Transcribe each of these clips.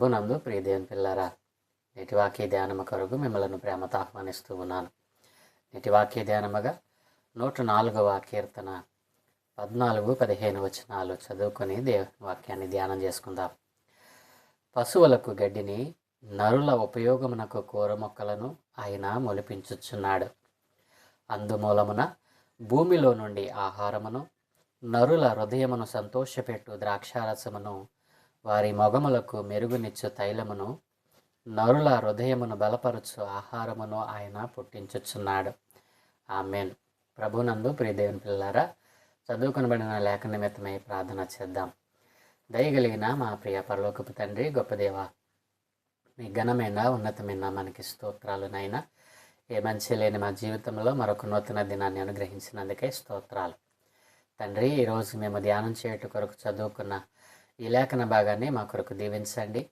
ప్రభునందు ప్రియదేవుని పిల్లరా నేటి ధ్యానము కొరకు మిమ్మల్ని ప్రేమతో ఆహ్వానిస్తూ ఉన్నాను. నేటి ధ్యానముగా నూట నాలుగవ కీర్తన పద్నాలుగు పదిహేను వచనాలు చదువుకొని దేవ వాక్యాన్ని ధ్యానం చేసుకుందాం. పశువులకు గడ్డిని నరుల ఉపయోగమునకు కూర మొక్కలను ఆయన మొలిపించుచున్నాడు. అందుమూలమున భూమిలో నుండి ఆహారమును నరుల హృదయమును సంతోషపెట్టు ద్రాక్షారసమును వారి మొగములకు మెరుగునిచ్చు తైలమును నరుల హృదయమును బలపరచు ఆహారమును ఆయన పుట్టించుచున్నాడు. ఆమెన్. ప్రభునందు ప్రియదేవుని పిల్లారా చదువుకొనబడిన లేఖ నిమిత్తమై ప్రార్థన చేద్దాం. దయగలిగిన మా ప్రియ పరలోకపు తండ్రి గొప్పదేవ మీ ఘనమైన ఉన్నతమైన మనకి స్తోత్రాలునైనా ఏ మంచి లేని మా జీవితంలో మరొక నూతన దినాన్ని అనుగ్రహించినందుకే స్తోత్రాలు. తండ్రి ఈరోజు మేము ధ్యానం చేయటం కొరకు చదువుకున్న ఈ లేఖన భాగాన్ని మా కొరకు దీవించండి.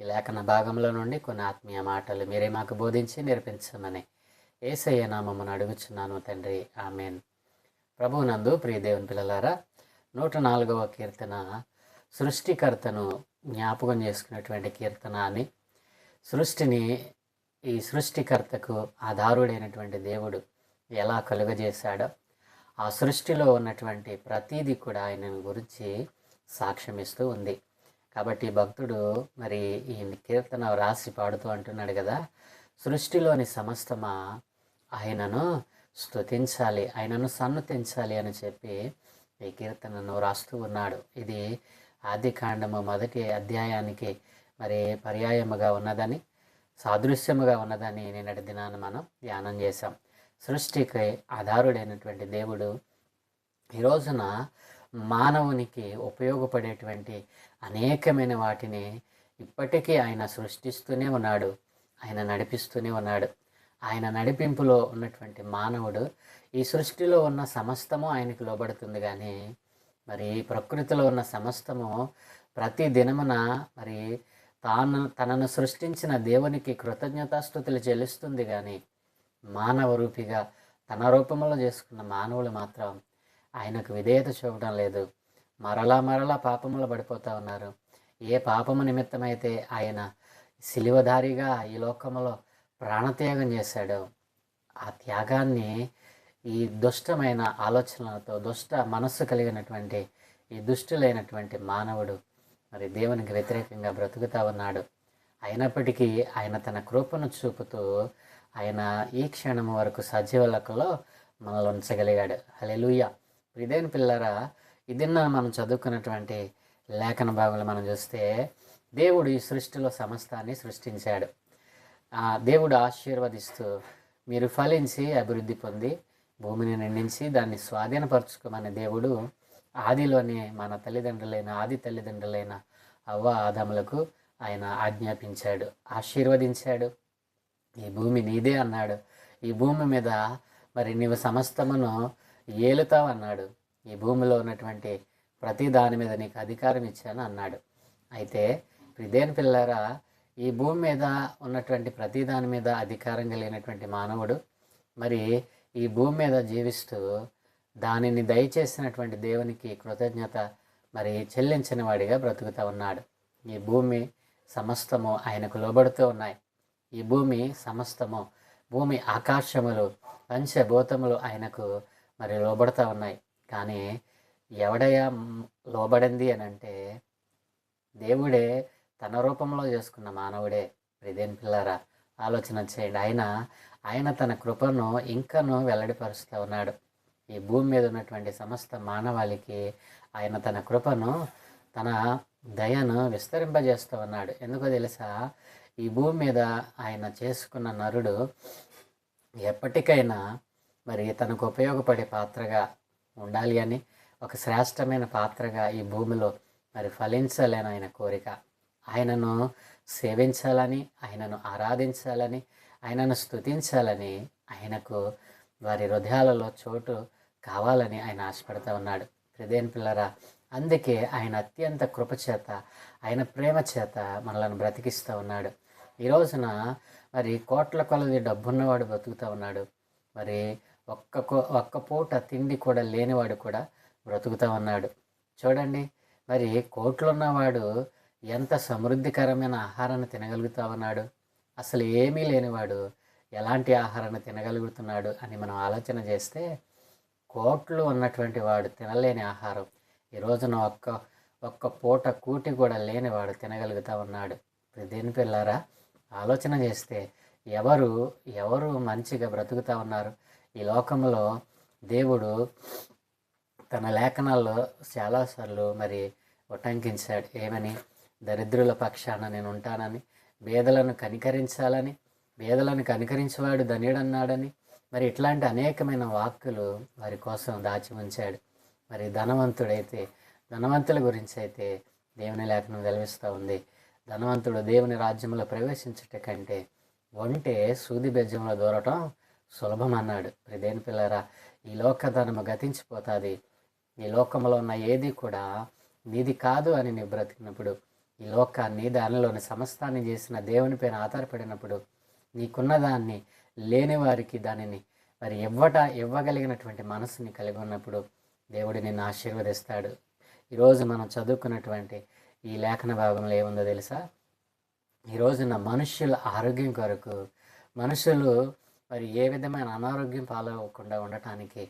ఈ లేఖన భాగంలో నుండి కొన్ని ఆత్మీయ మాటలు మీరే మాకు బోధించి నేర్పించమని ఏసయ్య నామమును అడుగుచున్నాను తండ్రి. ఆమెన్. ప్రభువునందు ప్రియదేవుని పిల్లలారా నూట నాలుగవ కీర్తన సృష్టికర్తను జ్ఞాపకం చేసుకున్నటువంటి కీర్తన అని సృష్టిని ఈ సృష్టికర్తకు ఆధారుడైనటువంటి దేవుడు ఎలా కలుగజేశాడో ఆ సృష్టిలో ఉన్నటువంటి ప్రతీది కూడా ఆయన గురించి సాక్ష్యమిస్తూ ఉంది. కాబట్టి భక్తుడు మరి ఈ కీర్తన రాసి పాడుతూ అంటున్నాడు కదా సృష్టిలోని సమస్తమా ఆయనను స్తుతించాలి ఆయనను సన్నుతించాలి అని చెప్పి ఈ కీర్తనను రాస్తూ ఉన్నాడు. ఇది ఆది కాండము మొదటి అధ్యాయానికి మరి పర్యాయముగా ఉన్నదని సాదృశ్యముగా ఉన్నదని నిన్నటి దినాన్ని మనం ధ్యానం చేశాం. సృష్టికి ఆధారుడైనటువంటి దేవుడు ఈ రోజున మానవునికి ఉపయోగపడేటువంటి అనేకమైన వాటిని ఇప్పటికీ ఆయన సృష్టిస్తూనే ఉన్నాడు ఆయన నడిపిస్తూనే ఉన్నాడు. ఆయన నడిపింపులో ఉన్నటువంటి మానవుడు ఈ సృష్టిలో ఉన్న సమస్తము ఆయనకు లోబడుతుంది కానీ మరి ప్రకృతిలో ఉన్న సమస్తము ప్రతి దినమున మరి తాను తనను సృష్టించిన దేవునికి కృతజ్ఞతాస్థుతులు చెల్లిస్తుంది కానీ మానవ రూపిగా తన రూపంలో చేసుకున్న మానవులు మాత్రం ఆయనకు విధేయత చూపడం లేదు. మరలా మరలా పాపములు పడిపోతూ ఉన్నారు. ఏ పాపము నిమిత్తమైతే ఆయన శిలువధారిగా ఈ లోకంలో ప్రాణత్యాగం చేశాడో ఆ త్యాగాన్ని ఈ దుష్టమైన ఆలోచనలతో దుష్ట మనస్సు కలిగినటువంటి ఈ దుష్టులైనటువంటి మానవుడు మరి దేవునికి వ్యతిరేకంగా బ్రతుకుతా ఉన్నాడు. అయినప్పటికీ ఆయన తన కృపను చూపుతూ ఆయన ఈ క్షణం వరకు సజీవులకలో మనల్ని ఉంచగలిగాడు. హలెలుయ్య ఇదేం పిల్లరా ఇదిన్న మనం చదువుకున్నటువంటి లేఖన భాగంలో మనం చూస్తే దేవుడు ఈ సృష్టిలో సమస్తాన్ని సృష్టించాడు. దేవుడు ఆశీర్వదిస్తూ మీరు ఫలించి అభివృద్ధి పొంది భూమిని నిండించి దాన్ని స్వాధీనపరచుకోమని దేవుడు ఆదిలోనే మన తల్లిదండ్రులైన ఆది తల్లిదండ్రులైన అవ్వ ఆదములకు ఆయన ఆజ్ఞాపించాడు ఆశీర్వదించాడు. ఈ భూమి నీదే అన్నాడు. ఈ భూమి మీద మరి నీవు సమస్తమును ఏలుతావు అన్నాడు ఈ భూమిలో ఉన్నటువంటి ప్రతి దాని మీద నీకు అధికారం ఇచ్చాను అన్నాడు. అయితే ప్రిదేన్ పిల్లరా ఈ భూమి మీద ఉన్నటువంటి ప్రతి దాని మీద అధికారం కలిగినటువంటి మానవుడు మరి ఈ భూమి మీద జీవిస్తూ దానిని దయచేసినటువంటి దేవునికి కృతజ్ఞత మరి చెల్లించిన వాడిగా బ్రతుకుతూ ఉన్నాడు. ఈ భూమి సమస్తము ఆయనకు లోబడుతూ ఉన్నాయి. ఈ భూమి సమస్తము భూమి ఆకాశములు పంచభూతములు ఆయనకు మరి లోబడుతూ ఉన్నాయి. కానీ ఎవడయ్యా లోబడింది అని అంటే దేవుడే తన రూపంలో చేసుకున్న మానవుడే. ప్రిదేన్ పిల్లరా ఆలోచన చేయండి. ఆయన ఆయన తన కృపను ఇంకనూ వెల్లడిపరుస్తూ ఉన్నాడు. ఈ భూమి మీద ఉన్నటువంటి సమస్త మానవాళికి ఆయన తన కృపను తన దయను విస్తరింపజేస్తూ ఉన్నాడు. ఎందుకో తెలుసా? ఈ భూమి మీద ఆయన చేసుకున్న నరుడు ఎప్పటికైనా మరి తనకు ఉపయోగపడే పాత్రగా ఉండాలి అని ఒక శ్రేష్టమైన పాత్రగా ఈ భూమిలో మరి ఫలించాలని ఆయన కోరిక. ఆయనను సేవించాలని ఆయనను ఆరాధించాలని ఆయనను స్తుతించాలని ఆయనకు వారి హృదయాలలో చోటు కావాలని ఆయన ఆశపడుతూ ఉన్నాడు. హృదయం పిల్లరా అందుకే ఆయన అత్యంత కృపచేత ఆయన ప్రేమ చేత మనలను బ్రతికిస్తూ ఉన్నాడు. ఈ రోజున మరి కోట్ల కొలది డబ్బున్నవాడు బ్రతుకుతూ ఉన్నాడు. మరి ఒక్క కో- ఒక్క పూట తిండి కూడా లేనివాడు కూడా బ్రతుకుతా ఉన్నాడు. చూడండి మరి కోట్లు ఉన్నవాడు ఎంత సమృద్ధికరమైన ఆహారాన్ని తినగలుగుతా ఉన్నాడు? అసలు ఏమీ లేనివాడు ఎలాంటి ఆహారాన్ని తినగలుగుతున్నాడు అని మనం ఆలోచన చేస్తే కోట్లు ఉన్నటువంటి వాడు తినలేని ఆహారం. ఈ రోజున ఒక్క ఒక్క పూట కూటి కూడా లేనివాడు తినగలుగుతా ఉన్నాడు. దేని పిల్లారా? ఆలోచన చేస్తే ఎవరు ఎవరు మంచిగా బ్రతుకుతా ఉన్నారు? ఈ లోకంలో దేవుడు తన లేఖనాల్లో చాలాసార్లు మరి ఉటంకించాడు. ఏమని? దరిద్రుల పక్షాన నేను ఉంటానని పేదలను కనికరించాలని పేదలను కనికరించేవాడు ధనియుడన్నాడని మరి ఇట్లాంటి అనేకమైన వాక్కులు వారి కోసం దాచి ఉంచాడు. మరి ధనవంతుడైతే ధనవంతుల గురించి అయితే దేవుని లేఖనం వెలవిస్తూ ఉంది. ధనవంతుడు దేవుని రాజ్యంలో ప్రవేశించట కంటే ఒంటే సూది బెజ్జంలో దూరటం సులభం అన్నాడు దేని పిల్లరా ఈ లోకధనము గతించిపోతుంది. ఈ లోకంలో ఉన్న ఏది కూడా నీది కాదు అని నీ బ్రతికినప్పుడు ఈ లోకాన్ని దానిలోని సమస్తాన్ని చేసిన దేవుని పైన ఆధారపడినప్పుడు నీకున్న దాన్ని లేని వారికి దానిని మరి ఇవ్వట ఇవ్వగలిగినటువంటి మనసుని కలిగి ఉన్నప్పుడు దేవుడు నిన్ను ఆశీర్వదిస్తాడు. ఈరోజు మనం చదువుకున్నటువంటి ఈ లేఖన భాగంలో ఏముందో తెలుసా? ఈ రోజున ఆరోగ్యం కొరకు మనుషులు మరి ఏ విధమైన అనారోగ్యం పాలవకుండా ఉండటానికి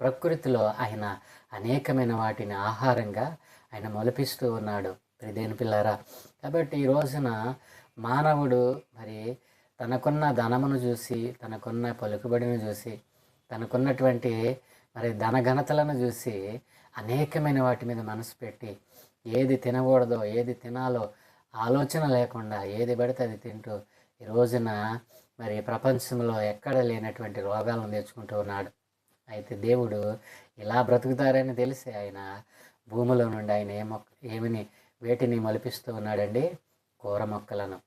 ప్రకృతిలో ఆయన అనేకమైన వాటిని ఆహారంగా ఆయన మొలిపిస్తూ ఉన్నాడు. దేని పిల్లారా కాబట్టి ఈ రోజున మానవుడు మరి తనకున్న ధనమును చూసి తనకున్న పలుకుబడిని చూసి తనకున్నటువంటి మరి ధనఘనతలను చూసి అనేకమైన వాటి మీద మనసు పెట్టి ఏది తినకూడదో ఏది తినాలో ఆలోచన లేకుండా ఏది పడితే అది తింటూ ఈ రోజున మరి ప్రపంచంలో ఎక్కడ లేనటువంటి రోగాలను తెచ్చుకుంటూ ఉన్నాడు. అయితే దేవుడు ఇలా బ్రతుకుతారని తెలిసి ఆయన భూమిలో నుండి ఆయన ఏ మొక్క ఏమిని వేటిని మలిపిస్తూ ఉన్నాడండి? కూర మొక్కలను.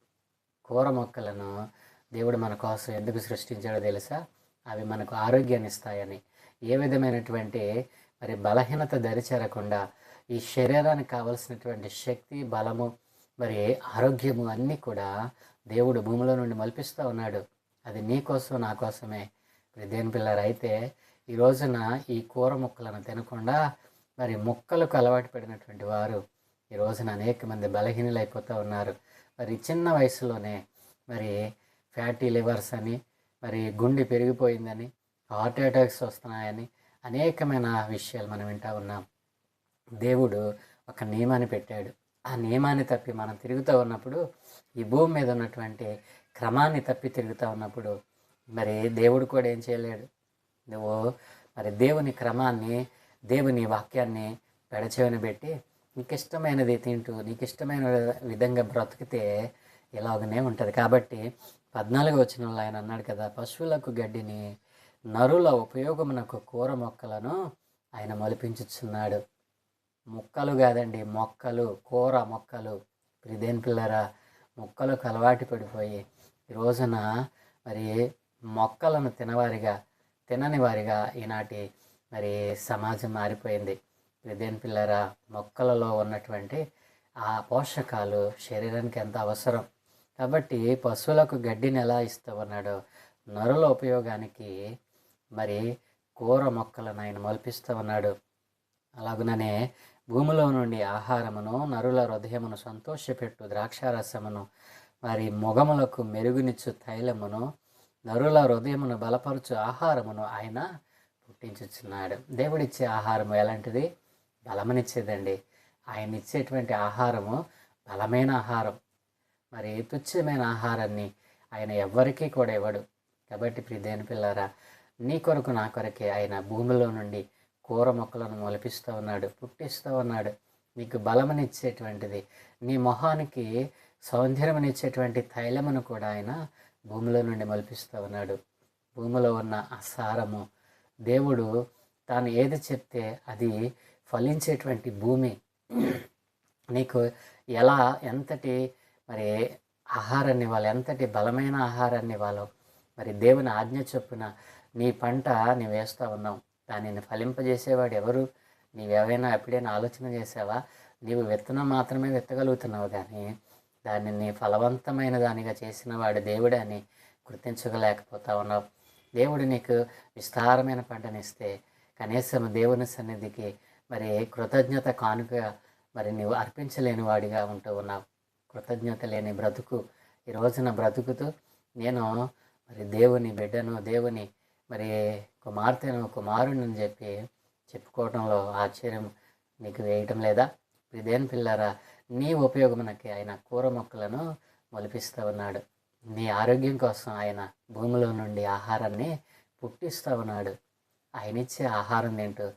కూర మొక్కలను దేవుడు మన కోసం ఎందుకు సృష్టించాడో తెలుసా? అవి మనకు ఆరోగ్యాన్ని ఇస్తాయని. ఏ విధమైనటువంటి మరి బలహీనత దరిచేరకుండా ఈ శరీరానికి కావలసినటువంటి శక్తి బలము మరి ఆరోగ్యము అన్నీ కూడా దేవుడు భూమిలో నుండి మలిపిస్తూ ఉన్నాడు. అది నీ కోసం నా కోసమే. దేని పిల్లలు అయితే ఈ రోజున ఈ కూర ముక్కలను తినకుండా మరి మొక్కలకు అలవాటు పడినటువంటి వారు ఈ రోజున అనేక మంది బలహీనలైపోతూ ఉన్నారు. మరి చిన్న వయసులోనే మరి ఫ్యాటీ లివర్స్ అని మరి గుండె పెరిగిపోయిందని హార్ట్ అటాక్స్ వస్తున్నాయని అనేకమైన విషయాలు మనం వింటా ఉన్నాం. దేవుడు ఒక నియమాన్ని పెట్టాడు. ఆ నియమాన్ని తప్పి మనం తిరుగుతూ ఉన్నప్పుడు ఈ భూమి మీద ఉన్నటువంటి క్రమాన్ని తప్పి తిరుగుతూ ఉన్నప్పుడు మరి దేవుడు కూడా ఏం చేయలేడు. నువ్వు మరి దేవుని క్రమాన్ని దేవుని వాక్యాన్ని పెడచెవిని పెట్టి నీకు ఇష్టమైనది తింటూ నీకు ఇష్టమైన విధంగా బ్రతికితే ఇలాగనే ఉంటుంది. కాబట్టి పద్నాలుగు వచ్చిన ఆయన అన్నాడు కదా పశువులకు గడ్డిని నరుల ఉపయోగమునకు కూర మొక్కలను ఆయన మొలిపించుచున్నాడు. మొక్కలు కాదండి మొక్కలు కూర మొక్కలు. ప్రిదేన్ పిల్లరా మొక్కలకు అలవాటు పడిపోయి రోజున మరి మొక్కలను తినవారిగా తినని వారిగా ఈనాటి మరి సమాజం మారిపోయింది. ప్రిదేన్ పిల్లరా మొక్కలలో ఉన్నటువంటి ఆ పోషకాలు శరీరానికి ఎంత అవసరం? కాబట్టి పశువులకు గడ్డిని ఎలా ఇస్తామన్నాడో నరుల ఉపయోగానికి మరి కూర మొక్కలను ఆయన మల్పిస్తూ ఉన్నాడు అలాగుననే భూమిలో నుండి ఆహారమును నరుల హృదయమును సంతోషపెట్టు ద్రాక్షారసమును మరి మొగములకు మెరుగునిచ్చు తైలమును నరుల హృదయమును బలపరచు ఆహారమును ఆయన పుట్టించుచున్నాడు. దేవుడిచ్చే ఆహారము ఎలాంటిది? బలమనిచ్చేదండి. ఆయన ఇచ్చేటువంటి ఆహారము బలమైన ఆహారం. మరి తుచ్చమైన ఆహారాన్ని ఆయన ఎవ్వరికీ కూడా ఇవ్వడు. కాబట్టి ప్రియదేని పిల్లారా నీ కొరకు నా కొరకే ఆయన భూమిలో నుండి కూర మొక్కలను మొలిపిస్తూ ఉన్నాడు పుట్టిస్తూ ఉన్నాడు. నీకు బలమనిచ్చేటువంటిది. నీ మొహానికి సౌందర్యమనిచ్చేటువంటి తైలమును కూడా ఆయన భూమిలో నుండి మలిపిస్తూ ఉన్నాడు. భూమిలో ఉన్న ఆ సారము దేవుడు తాను ఏది చెప్తే అది ఫలించేటువంటి భూమి. నీకు ఎలా ఎంతటి మరి ఆహారాన్ని ఇవ్వాలి ఎంతటి బలమైన ఆహారాన్ని ఇవ్వాలో మరి దేవుని ఆజ్ఞ చొప్పున నీ పంట నీ వేస్తూ ఉన్నావు. దానిని ఫలింపజేసేవాడు ఎవరు? నీవేవైనా ఎప్పుడైనా ఆలోచన చేసావా? నీవు విత్తనం మాత్రమే విత్తగలుగుతున్నావు కానీ దానిని ఫలవంతమైన దానిగా చేసిన వాడు దేవుడే అని గుర్తించగలేకపోతా ఉన్నావు. దేవుడు నీకు విస్తారమైన పంటనిస్తే కనీసం దేవుని సన్నిధికి మరి కృతజ్ఞత కానుక మరి నీవు అర్పించలేని వాడిగా ఉంటూ ఉన్నావు. కృతజ్ఞత లేని బ్రతుకు ఈ రోజున బ్రతుకుతూ నేను మరి దేవుని బిడ్డను దేవుని మరి కుమార్తెను కుమారుని అని చెప్పి చెప్పుకోవడంలో ఆశ్చర్యం నీకు వేయటం లేదా? ఇదేం పిల్లరా నీ ఉపయోగమునకి ఆయన కూర మొక్కలను మొలిపిస్తూ ఉన్నాడు. నీ ఆరోగ్యం కోసం ఆయన భూమిలో నుండి ఆహారాన్ని పుట్టిస్తూ ఉన్నాడు. ఆయన ఇచ్చే ఆహారం తింటూ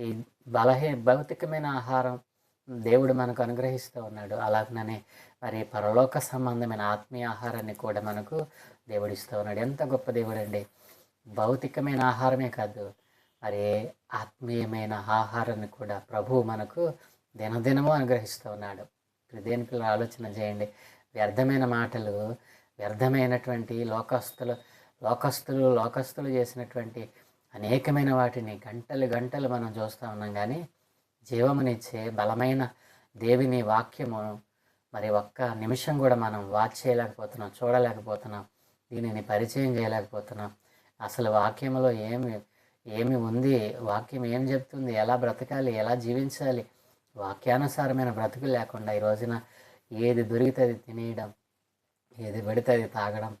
ఈ బలహీ భౌతికమైన ఆహారం దేవుడు మనకు అనుగ్రహిస్తూ ఉన్నాడు. అలాగనే మరి పరలోక సంబంధమైన ఆత్మీయ ఆహారాన్ని కూడా మనకు దేవుడు ఇస్తూ ఉన్నాడు. ఎంత గొప్ప దేవుడు అండి భౌతికమైన ఆహారమే కాదు మరి ఆత్మీయమైన ఆహారాన్ని కూడా ప్రభువు మనకు దినదినము అనుగ్రహిస్తూ ఉన్నాడు. దేని పిల్లలు ఆలోచన చేయండి. వ్యర్థమైన మాటలు వ్యర్థమైనటువంటి లోకస్తులు లోకస్తులు లోకస్తులు చేసినటువంటి అనేకమైన వాటిని గంటలు గంటలు మనం చూస్తూ ఉన్నాం కానీ జీవమునిచ్చే బలమైన దేవిని వాక్యము మరి ఒక్క నిమిషం కూడా మనం వాచ్ చేయలేకపోతున్నాం చూడలేకపోతున్నాం దీనిని పరిచయం చేయలేకపోతున్నాం. అసలు వాక్యంలో ఏమి ఏమి ఉంది? వాక్యం ఏం చెప్తుంది? ఎలా బ్రతకాలి? ఎలా జీవించాలి? వాక్యానుసారమైన బ్రతుకు లేకుండా ఈ రోజున ఏది దొరికితే అది తినేయడం ఏది పడితే అది తాగడం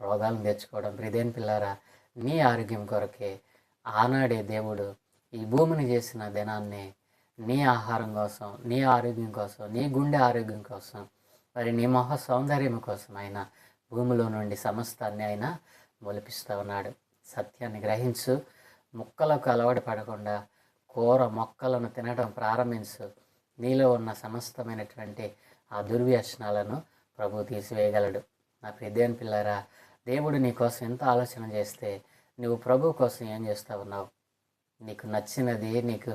రోగాలను తెచ్చుకోవడం. ప్రిదేన్ పిల్లారా నీ ఆరోగ్యం కొరకే ఆనాడే దేవుడు ఈ భూమిని చేసిన దినాన్ని నీ ఆహారం కోసం నీ ఆరోగ్యం కోసం నీ గుండె ఆరోగ్యం కోసం మరి నీ మొహ సౌందర్యం కోసం ఆయన భూమిలో నుండి సమస్తాన్ని ఆయన మొలిపిస్తూ ఉన్నాడు సత్యాన్ని గ్రహించు. ముక్కలకు అలవాటు పడకుండా కూర మొక్కలను తినడం ప్రారంభించు. నీలో ఉన్న సమస్తమైనటువంటి ఆ దుర్వ్యసనాలను ప్రభు తీసివేయగలడు. నా ప్రిదేన్ పిల్లరా దేవుడు నీ కోసం ఎంత ఆలోచన చేస్తే నువ్వు ప్రభు కోసం ఏం చేస్తూ ఉన్నావు? నీకు నచ్చినది నీకు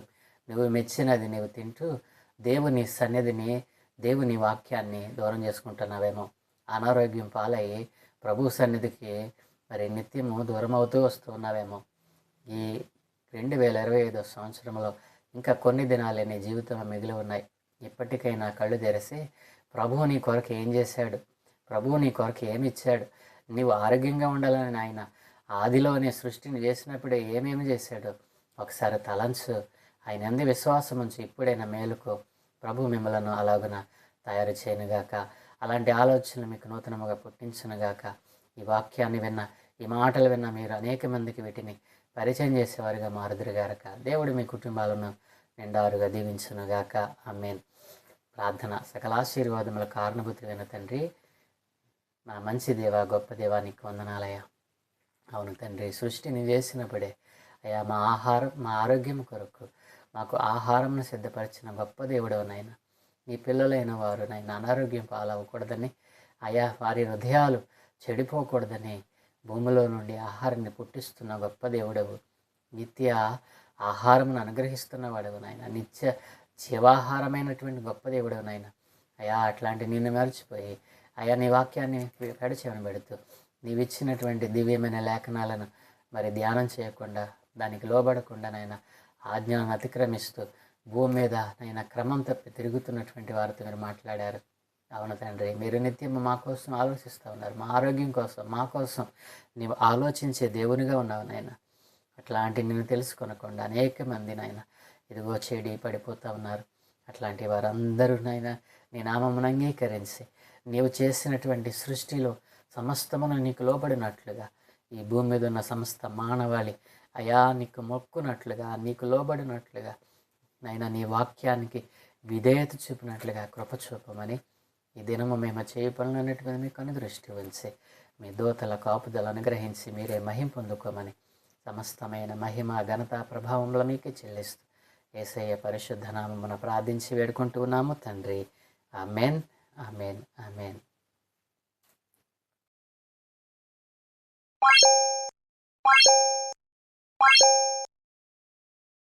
నువ్వు మెచ్చినది నువ్వు తింటూ దేవుని సన్నిధిని దేవుని వాక్యాన్ని దూరం చేసుకుంటున్నావేమో. అనారోగ్యం పాలయ్యి ప్రభు సన్నిధికి మరి నిత్యము దూరం అవుతూ వస్తూ ఉన్నావేమో ఈ రెండు వేల ఇరవై ఐదో సంవత్సరంలో ఇంకా కొన్ని దినాలే నీ జీవితంలో మిగిలి ఉన్నాయి. ఇప్పటికైనా కళ్ళు తెరిసి ప్రభువు నీ కొరకు ఏం చేశాడు? ప్రభువు నీ కొరకు ఏమి ఇచ్చాడు? నీవు ఆరోగ్యంగా ఉండాలని ఆయన ఆదిలోనే సృష్టిని చేసినప్పుడే ఏమేమి చేశాడు? ఒకసారి తలంచు. ఆయన అంది విశ్వాసం ఉంచి. ఇప్పుడైనా మేలుకో. ప్రభు మిమ్మలను అలాగున తయారు చేయనుగాక. అలాంటి ఆలోచనలు మీకు నూతనముగా పుట్టించునుగాక. ఈ వాక్యాన్ని విన్న ఈ మాటలు విన్న మీరు అనేక మందికి వీటిని పరిచయం చేసేవారుగా మారుదురుగారక దేవుడు మీ కుటుంబాలను నిండారుగా దీవించునుగాక. ఆమెన్. ప్రార్థన సకలాశీర్వాదముల కారణభూతి విన తండ్రి మా మంచి దేవ గొప్ప దేవా వందనాలయ అవును తండ్రి సృష్టిని చేసినప్పుడే అయ్యా మా ఆహారం మా ఆరోగ్యం కొరకు మాకు ఆహారంను సిద్ధపరిచిన గొప్ప దేవుడు నాయన నీ పిల్లలైన వారు నాయన అనారోగ్యం పాలవ్వకూడదని అయా వారి హృదయాలు చెడిపోకూడదని భూమిలో నుండి ఆహారాన్ని పుట్టిస్తున్న గొప్ప దేవుడవు నిత్య ఆహారమును అనుగ్రహిస్తున్న వాడవు నాయన? నిత్య జీవాహారమైనటువంటి గొప్ప దేవుడవు నాయన? అయా అట్లాంటి నిన్ను మర్చిపోయి అయా నీ వాక్యాన్ని పెడచేవని పెడుతూ నీవిచ్చినటువంటి దివ్యమైన లేఖనాలను మరి ధ్యానం చేయకుండా దానికి లోబడకుండా నాయన ఆజ్ఞలను అతిక్రమిస్తూ భూమి మీద నైనా క్రమం తప్పి తిరుగుతున్నటువంటి వారితో మీరు మాట్లాడారు. అవును తండ్రి. మీరు నిత్యం మా కోసం ఆలోచిస్తూ ఉన్నారు. మా ఆరోగ్యం కోసం మా కోసం నీవు ఆలోచించే దేవునిగా ఉన్నావు నాయన. అట్లాంటి నేను తెలుసుకొనకుండా అనేక మంది నాయన ఇదిగో చెడి పడిపోతూ ఉన్నారు. అట్లాంటి వారందరూ నాయన నీ నామమును అంగీకరించి నీవు చేసినటువంటి సృష్టిలో సమస్తమును నీకు లోబడినట్లుగా ఈ భూమి మీద ఉన్న సమస్త మానవాళి అయా నీకు మొక్కునట్లుగా నీకు లోబడినట్లుగా నైనా నీ వాక్యానికి విధేయత చూపినట్లుగా కృప చూపమని ఈ దినము మేము చేయ పనులన్నిటి మీకు అనుదృష్టి ఉంచి మీ దోతల కాపుదలు అనుగ్రహించి మీరే మహిం పొందుకోమని సమస్తమైన మహిమ ఘనత ప్రభావంలో మీకే చెల్లిస్తూ ఏసయ్య పరిశుద్ధ నామమున ప్రార్థించి వేడుకుంటూ ఉన్నాము తండ్రి. Amen amen amen.